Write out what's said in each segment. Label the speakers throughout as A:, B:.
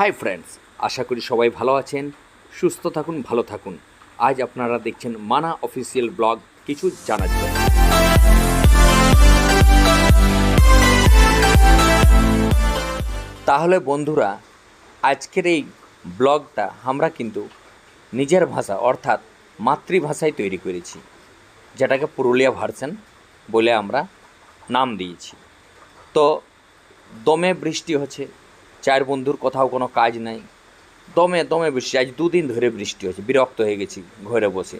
A: Hi friends আশা করি সবাই ভালো আছেন, সুস্থ থাকুন, ভালো থাকুন। আজ আপনারা দেখছেন মানা অফিসিয়াল ব্লগ কিছু জানার জন্য। তাহলে বন্ধুরা, আজকের এই ব্লগটা আমরা কিন্তু নিজের ভাষা, অর্থাৎ মাতৃভাষায় তৈরি করেছি, যেটাকে পুরুলিয়া ভার্সন বলে আমরা নাম দিয়েছি। তো দমে বৃষ্টি হচ্ছে চার বন্ধুর কোথাও কোনো কাজ নাই। দমে দমে বৃষ্টি, আজ দুদিন ধরে বৃষ্টি হচ্ছে বিরক্ত হয়ে গেছি ঘরে বসে।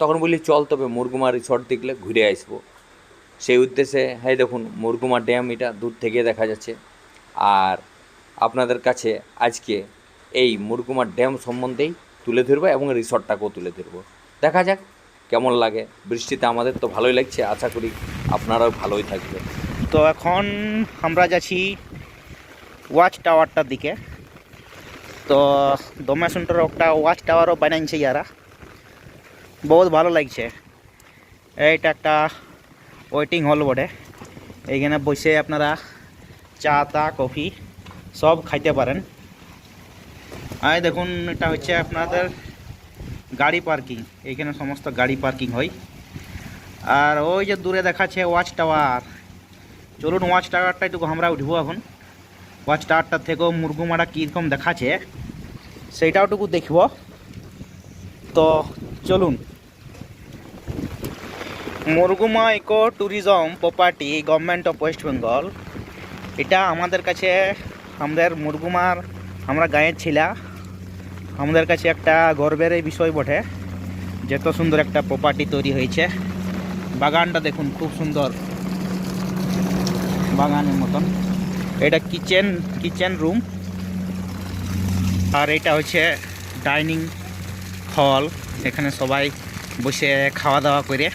A: তখন বলি চল তবে মুরগুমা রিসর্ট দেখলে ঘুরে আসব। সেই উদ্দেশ্যে হ্যাঁ দেখুন, মুরগুমা ড্যাম এটা দূর থেকে দেখা যাচ্ছে। আর আপনাদের কাছে আজকে এই মুরগুমা ড্যাম সম্বন্ধেই তুলে ধরবো এবং রিসর্টটাকেও তুলে ধরবো। দেখা যাক, কেমন লাগে। বৃষ্টিতে আমাদের তো ভালোই লাগছে, আশা করি আপনারাও ভালোই থাকবে
B: তো এখন আমরা যাচ্ছি ওয়াচ টাওয়ারটার দিকে। তো দমে সেন্টার একটা ওয়াচ টাওয়ারও বানাইছে ইয়ারা। বহুত ভালো লাগছে। এইটা একটা ওয়েটিং হল বটে। এইখানে বসে আপনারা চা, তা, কফি সব খাইতে পারেন। আর দেখুন, এটা হচ্ছে আপনাদের গাড়ি পার্কিং এইখানে সমস্ত গাড়ি পার্কিং হয়। আর ওই যে দূরে দেখাচ্ছে ওয়াচ টাওয়ার চলুন ওয়াচ টাওয়ারটা একটু আমরা উঠবো এখন। ওয়াচ টাওয়ারটার থেকেও মুরগুমাটা কীরকম দেখাচ্ছে, সেইটাও টুকু দেখব। তো চলুন। Murguma eco tourism property government of West Bengal এটা আমাদের কাছে, আমাদের মুরগুমার আমরা গাঁয়ের ছিলা। আমাদের কাছে একটা গর্বের বিষয় বটে যত সুন্দর একটা প্রপার্টি তৈরি হয়েছে। বাগানটা দেখুন, খুব সুন্দর। বাগানের মতন। এটা কিচেন কিচেন রুম। আর এটা হচ্ছে ডাইনিং হল। এখানে সবাই বসে খাওয়া দাওয়া করে।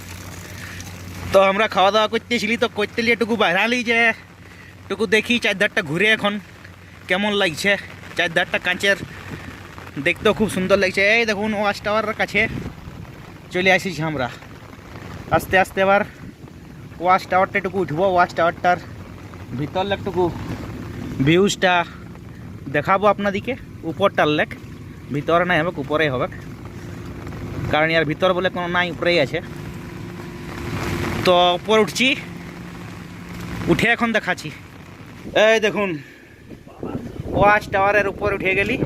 B: তো আমরা খাওয়া দাওয়া করতেছিলি, তো করতে লিয়ে টুকু বাইরালি যে টুকু দেখি চারধারটা ঘুরে এখন কেমন লাগছে। চারধারটা কাঁচের দেখতেও খুব সুন্দর লাগছে। এই দেখুন ওয়াচ টাওয়ারের কাছে চলে আসিছি আমরা। আস্তে আস্তে এবার ওয়াচ টাওয়ারটা একটু উঠবো। ওয়াচ টাওয়ারটার ভিতর একটুকু ভিউজটা দেখাবো আপনাদিকে। উপরটার লেক, ভিতরে নাই হবে, উপরেই হবে। কারণ ইয়ার ভিতর বলে কোনো নাই, উপরেই আছে। তো উপর উঠছি, উঠে এখন দেখাচ্ছি। এই দেখুন, ওয়াচ টাওয়ারের উপর উঠে গেলি।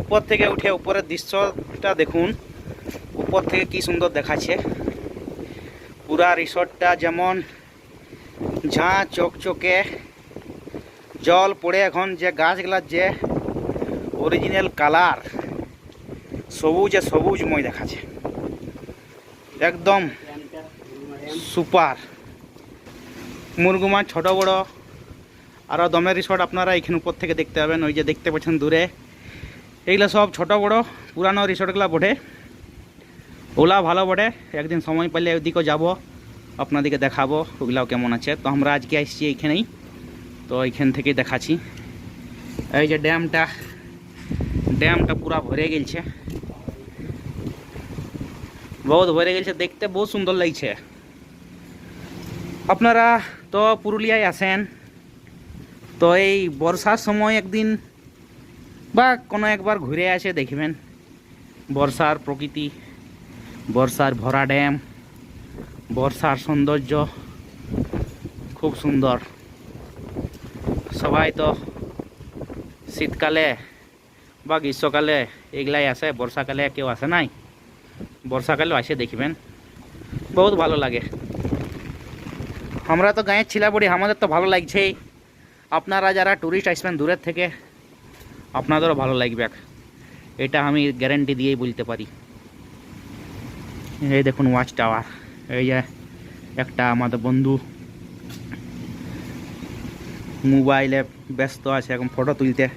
B: উপর থেকে উঠে উপরের দৃশ্যটা দেখুন। উপর থেকে কি সুন্দর দেখাচ্ছে। পুরা রিসর্টটা যেমন ঝাঁ চকচকে জল পড়ে এখন যে গাছগুলার যে অরিজিনাল কালার সবুজে সবুজময় দেখাচ্ছে। একদম সুপার মুরগুমা ছোট বড়। আরও দমের রিসর্ট আপনারা এখানে উপর থেকে দেখতে পাবেন, ওই যে দেখতে পাচ্ছেন দূরে। এইগুলো সব ছোট বড়, পুরানো রিসর্টগুলো বটে। ওলা ভালো বটে। একদিন সময় পেলে ওদিকেও যাব, আপনাদেরকে দেখাবো, ওগুলাও কেমন আছে। তো আমরা আজকে আসছি এইখানেই। তো এইখান থেকেই দেখাচ্ছি। এই যে ড্যামটা ড্যামটা পুরা ভরে গেছে বহুত ভরে গেছে দেখতে বহুত সুন্দর লাগছে। আপনারা তো পুরুলিয়ায় আসেন তো এই বর্ষার সময় একদিন বা কোনো একবার ঘুরে আসে দেখবেন। বর্ষার প্রকৃতি, বর্ষার ভরা ড্যাম, বর্ষার সৌন্দর্য, খুব সুন্দর। সবাই তো শীতকালে বা গ্রীষ্মকালে এগুলাই আসে বর্ষাকালে কেউ আসে নাই। বর্ষাকালেও আসে, দেখবেন। বহুত ভালো লাগে। আমরা তো গাঁয়ের ছিলা পড়ি আমাদের তো ভালো লাগছেই। আপনারা যারা ট্যুরিস্ট আসবেন দূরের থেকে, আপনাদেরও ভালো লাগবে। এটা আমি গ্যারেন্টি দিয়েই বলতে পারি। এই দেখুন ওয়াচ টাওয়ার এই যে একটা আমাদের বন্ধু মোবাইলে ব্যস্ত আছে, এখন ফটো তুলতে।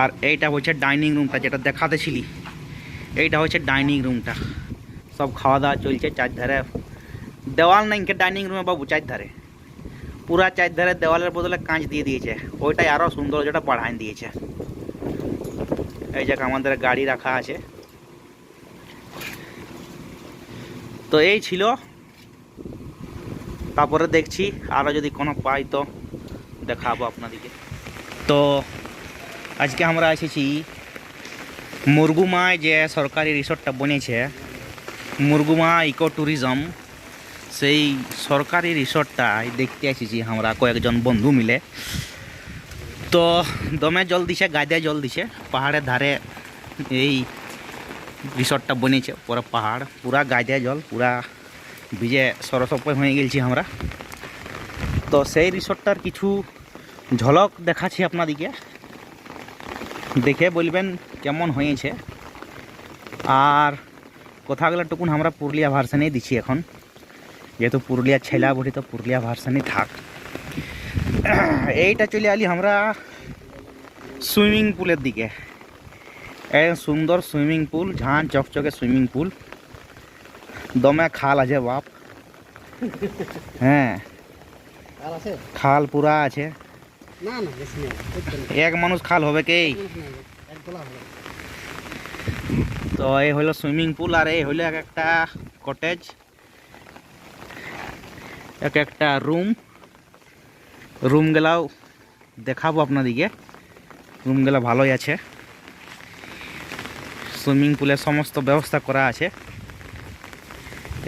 B: আর এইটা হচ্ছে ডাইনিং রুমটা যেটা দেখাতে ছিলি। এইটা হচ্ছে ডাইনিং রুমটা সব খাওয়া দাওয়া চলছে চারধারে। দেওয়াল নাই ডাইনিং রুমে বাবু চারধারে। পুরা চারধারে দেওয়ালের বদলে কাঁচ দিয়ে দিয়েছে। ওইটাই আরও সুন্দর যেটা বাড়াই দিয়েছে। এই জায়গা আমাদের গাড়ি রাখা আছে। তো এই ছিল। তারপরে দেখছি আরও যদি কোনো পাই তো দেখাবো আপনাদেরকে। তো আজকে আমরা এসেছি মুরগুমায় যে সরকারি রিসোর্টটা বনেছে মুরগুমা ইকো ট্যুরিজম, সেই সরকারি রিসোর্টটাই দেখতে এসেছি আমরা কয়েকজন বন্ধু মিলে। তো দমে জল দিছে গায়ে জল দিছে, পাহাড়ের ধারে এই রিসোর্টটা বনেছে, পুরো পাহাড়, পুরা গায়ে জল, পুরা ভিজে সরসপয় হয়ে গেছি আমরা। তো সেই রিসোর্টটার কিছু ঝলক দেখাচ্ছি আপনাদিকে। দেখে বলবেন কেমন হয়েছে। আর কথাগুলো টুকুন আমরা পুরুলিয়া ভার্সানেই দিচ্ছি এখন। যেহেতু পুরুলিয়া ছেলা বলি তো পুরুলিয়া ভার্সানই থাক। এইটা চলে আলি আমরা সুইমিং পুলের দিকে। সুন্দর সুইমিং পুল ঝাঁ চকচকে সুইমিং পুল। দমে খাল আছে বাপ। হ্যাঁ। খাল পুরা আছে। এক মানুষ খাল হবে কি? তো এই হলো সুইমিং পুল আর এই হলো এক একটা কটেজ এক একটা রুম। রুম গেলাও দেখাবো আপনাদিকে। রুম গেলা ভালোই আছে। সুইমিং পুলের সমস্ত ব্যবস্থা করা আছে।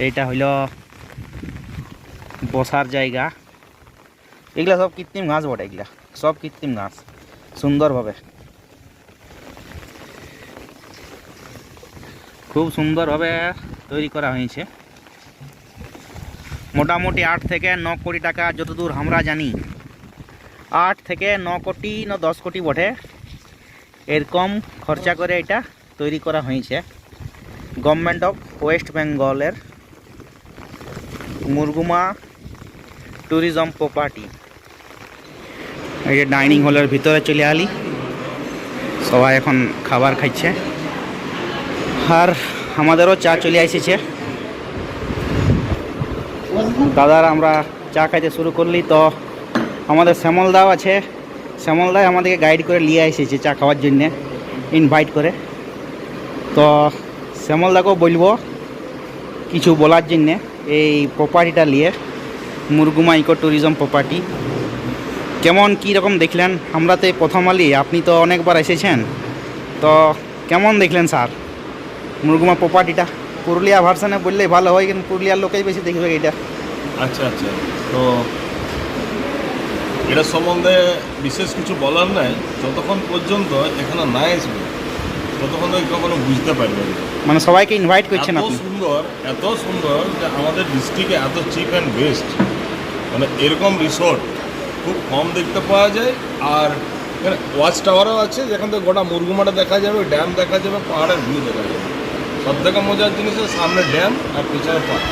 B: এইটা হইল বসার জায়গা। এগুলা সব কৃত্রিম ঘাস বটে এগুলা। সব কৃত্রিম ঘাস। সুন্দরভাবে। খুব সুন্দরভাবে তৈরি করা হয়েছে। মোটামুটি আট থেকে ন কোটি টাকা যতদূর আমরা জানি, আট থেকে ন কোটি না দশ কোটি বটে। এরকম খরচা করে এটা তৈরি করা হয়েছে। গভর্নমেন্ট অফ ওয়েস্ট বেঙ্গলের মুরগুমা ট্যুরিজম প্রপার্টি এই যে ডাইনিং হলের ভিতরে চলে আলি। সবাই এখন খাবার খাচ্ছে আর আমাদেরও চা চলে এসেছে দাদার আমরা চা খাইতে শুরু করলি তো আমাদের শ্যামল দাও আছে। শ্যামল দাই আমাদেরকে গাইড করে নিয়ে এসেছে চা খাওয়ার জন্যে ইনভাইট করে। তো শ্যামল দাকেও বলব কিছু বলার জন্যে, এই প্রপার্টিটা নিয়ে মুরগুমা ইকো ট্যুরিজম প্রপার্টি কেমন কী রকম দেখলেন? আমরা তো প্রথম আলি আপনি তো অনেকবার এসেছেন। তো কেমন দেখলেন স্যার? মুরগুমা প্রপার্টিটা পুরুলিয়া ভার্সানে বললেই ভালো হয় কিন্তু পুরুলিয়ার লোকেই বেশি দেখবে এটা।
C: আচ্ছা আচ্ছা। তো এটা সম্বন্ধে বিশেষ কিছু বলার নাই। যতক্ষণ পর্যন্ত এখানে না আসবে ততক্ষণ কখনো বুঝতে পারবে
B: মানে সবাইকে ইনভাইট করছেন
C: এত সুন্দর এত সুন্দর যে আমাদের ডিস্ট্রিক্টে এত চিপ অ্যান্ড বেস্ট মানে এরকম রিসোর্ট খুব কম দেখতে পাওয়া যায়। আর এখানে ওয়াচ টাওয়ারও আছে যেখান থেকে গোটা মুরগুমাটা দেখা যাবে ড্যাম দেখা যাবে পাহাড়ের ভিউ দেখা যাবে। সব থেকে মজার জিনিস সামনে ড্যাম আর পিছনে পাহাড়।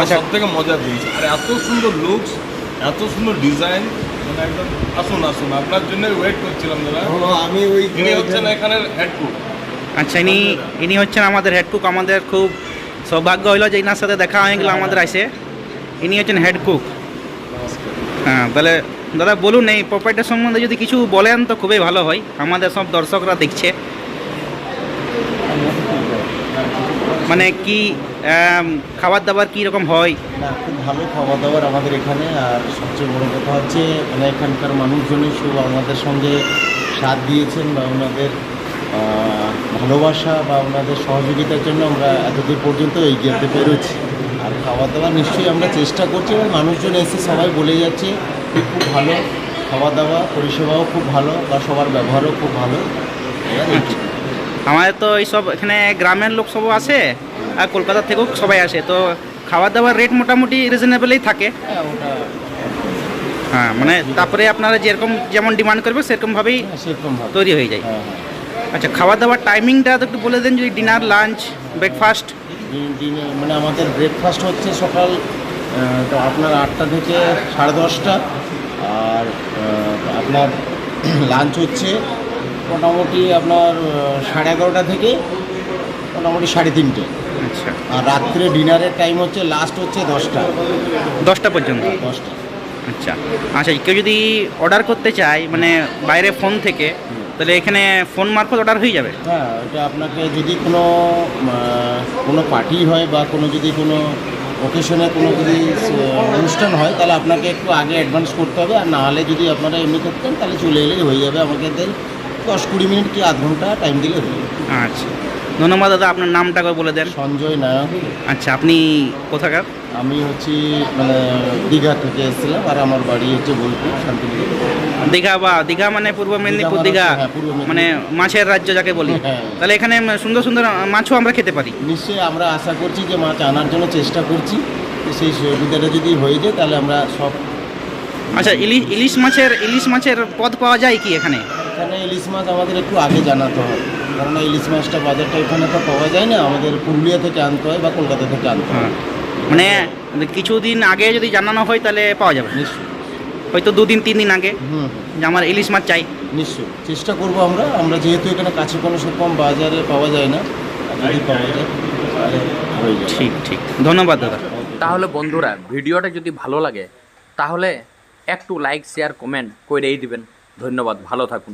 B: আচ্ছা।
C: সব থেকে মজার জিনিস। আর এত সুন্দর লুকস এত সুন্দর ডিজাইন মানে একদম আসুন আসুন আপনার জন্য ওয়েট করছিলাম দাদা।
D: আমি ওই
C: ইনি হচ্ছেন এখানের হেড কুক
B: আচ্ছা ইনি ইনি হচ্ছেন আমাদের হেড কুক আমাদের খুব সৌভাগ্য হইল যে ইনার সাথে দেখা হয়ে গেলো আমাদের আসে। ইনি হচ্ছেন হেড কুক হ্যাঁ তাহলে দাদা বলুন, এই প্রপার্টির সম্বন্ধে যদি কিছু বলেন তো খুবই ভালো হয়। আমাদের সব দর্শকরা দেখছে। মানে কি খাবার দাবার কী রকম হয়?
E: না, খুব ভালো খাওয়া দাবার আমাদের এখানে। আর সবচেয়ে বড় কথা হচ্ছে মানে এখানকার মানুষজনই সব আমাদের সঙ্গে সাথ দিয়েছেন বা ওনাদের ভালোবাসা বা ওনাদের সহযোগিতার জন্য আমরা এতদূর পর্যন্ত এগিয়ে পেরেছি আর খাওয়া দাওয়া নিশ্চয়ই আমরা চেষ্টা করছি এবং মানুষজন এসে সবাই বলে যাচ্ছে খুব ভালো খাওয়া দাওয়া পরিষেবাও খুব ভালো বা সবার ব্যবহারও খুব ভালো।
B: আমাদের তো এইসব এখানে গ্রামের লোক সব আসে আর কলকাতা থেকেও সবাই আসে তো খাবার দাবার রেট মোটামুটি রিজনেবলই থাকে।
E: হ্যাঁ
B: হ্যাঁ মানে তারপরে আপনারা যেরকম যেমন ডিমান্ড করবে সেরকমভাবেই
E: হ্যাঁ, সেরকমভাবে।
B: তৈরি হয়ে যায়।
E: হ্যাঁ
B: আচ্ছা খাওয়া দাওয়ার টাইমিংটা একটু বলে দেন যদি ডিনার লাঞ্চ ব্রেকফাস্ট
E: মানে আমাদের ব্রেকফাস্ট হচ্ছে সকাল তো আপনার আটটা থেকে সাড়ে দশটা আর আপনার লাঞ্চ হচ্ছে মোটামুটি আপনার সাড়ে এগারোটা থেকে মোটামুটি সাড়ে তিনটে।
B: আচ্ছা।
E: আর রাত্রে ডিনারের টাইম হচ্ছে লাস্ট হচ্ছে দশটা।
B: দশটা পর্যন্ত?
E: দশটা।
B: আচ্ছা। আচ্ছা কেউ যদি অর্ডার করতে চায় মানে বাইরে ফোন থেকে তাহলে এখানে ফোন মারফত অর্ডার হয়ে যাবে?
E: হ্যাঁ এটা আপনাকে যদি কোনো কোনো পার্টি হয় বা কোনো যদি কোনো ওকেশনে কোনো যদি অনুষ্ঠান হয় তাহলে আপনাকে একটু আগে অ্যাডভান্স করতে হবে। আর না হলে যদি আপনারা এমনি করতেন তাহলে চলে এলেই হয়ে যাবে। আমাকে দেন দশ কুড়ি মিনিট কি আধ ঘণ্টা টাইম দিলে হয়ে যাবে।
B: আচ্ছা। ধন্যবাদ দাদা আপনার নামটা বলে দেন।
E: সঞ্জয় নায়ক।
B: আচ্ছা আপনি কোথাকার?
E: আমি হচ্ছি মানে দীঘা থেকে এসেছিলাম আর আমার বাড়ি হচ্ছে বোলপুর শান্তিনিকেতন।
B: দীঘা বা দীঘা মানে পূর্ব মেদিনীপুর
E: দীঘা
B: দীঘা?
E: মানে- হ্যাঁ,
B: মানে মাছের রাজ্য যাকে বলি।
E: হ্যাঁ।
B: তাহলে এখানে সুন্দর সুন্দর মাছও আমরা খেতে পারি।
E: নিশ্চয়ই আমরা আশা করছি যে মাছ আনার জন্য চেষ্টা করছি। সেই সুবিধাটা যদি হয়ে যায় তাহলে আমরা সব
B: আচ্ছা ইলিশ ইলিশ মাছের ইলিশ মাছের পদ পাওয়া যায় কি এখানে?
E: এখানে ইলিশ মাছ আমাদের একটু আগে জানাতে হয়। কারণ ইলিশ মাছটা বাজারটা এখানে তো পাওয়া যায় না আমাদের পুরুলিয়া থেকে আনতে হয় বা কলকাতা থেকে আনতে হয়।
B: হ্যাঁ। মানে কিছুদিন আগে যদি জানানো হয় তাহলে পাওয়া যাবে।
E: নিশ্চয়ই
B: হয়তো দুদিন তিন দিন আগে। যে আমার ইলিশ মাছ চাই।
E: নিশ্চয়ই। চেষ্টা করব আমরা। আমরা যেহেতু এখানে কাছে কোনো সেরকম বাজারে পাওয়া যায় না যদি পাওয়া যায়।
B: ঠিক ঠিক। ধন্যবাদ দাদা।
A: তাহলে বন্ধুরা ভিডিওটা যদি ভালো লাগে তাহলে একটু লাইক শেয়ার কমেন্ট করেই দিবেন। ধন্যবাদ ভালো থাকুন।